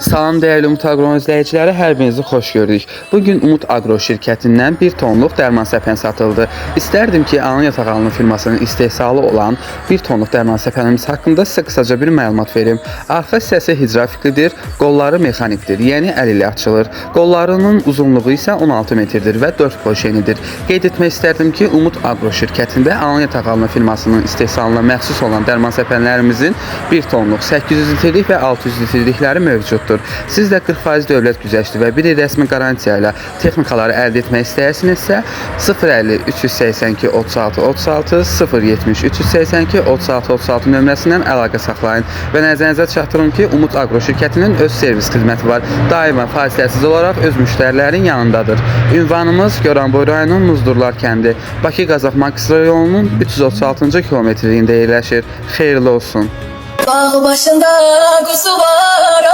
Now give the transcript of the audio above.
Salam dəyərli Umut Agro izləyiciləri, hər birinizi xoş gördük. Bu gün Umut Agro şirkətindən 1 tonluq dərman səpən satıldı. İstərdim ki, Anan Yataq Alını firmasının istehsalı olan 1 tonluq dərman səpənimiz haqqında sizə qısaca bir məlumat verim. Arxa hissəsi hidrauliklidir, qolları mexanikdir, yəni əl ilə açılır. Qollarının uzunluğu isə 16 metrdir və 4 poşenidir. Qeyd etmək istərdim ki, Umut Agro şirkətində Anan Yataq Alını firmasının istehsalına məxsus olan dərman səpənlərimizin 1 tonluq 800 litrlik və 600 litrlikləri mövcuddur. Siz də 40% dövlət güzəşti və bir il rəsmi qarantiya ilə texnikaları əldə etmək istəyirsinizsə 050 382 36 36 070 382 36 36 nömrəsindən əlaqə saxlayın və nəzərinizə çatdırın ki, Umut Agro şirkətinin öz servis xidməti var. Daima fasiləsiz olaraq öz müştərilərin yanındadır. Ünvanımız Goranboy rayonunun Muzdurlar kəndi, Bakı Qazax magistral yolunun 336-cı kilometrliyində yerləşir. Xeyirli olsun. Dağ başında kuzu var,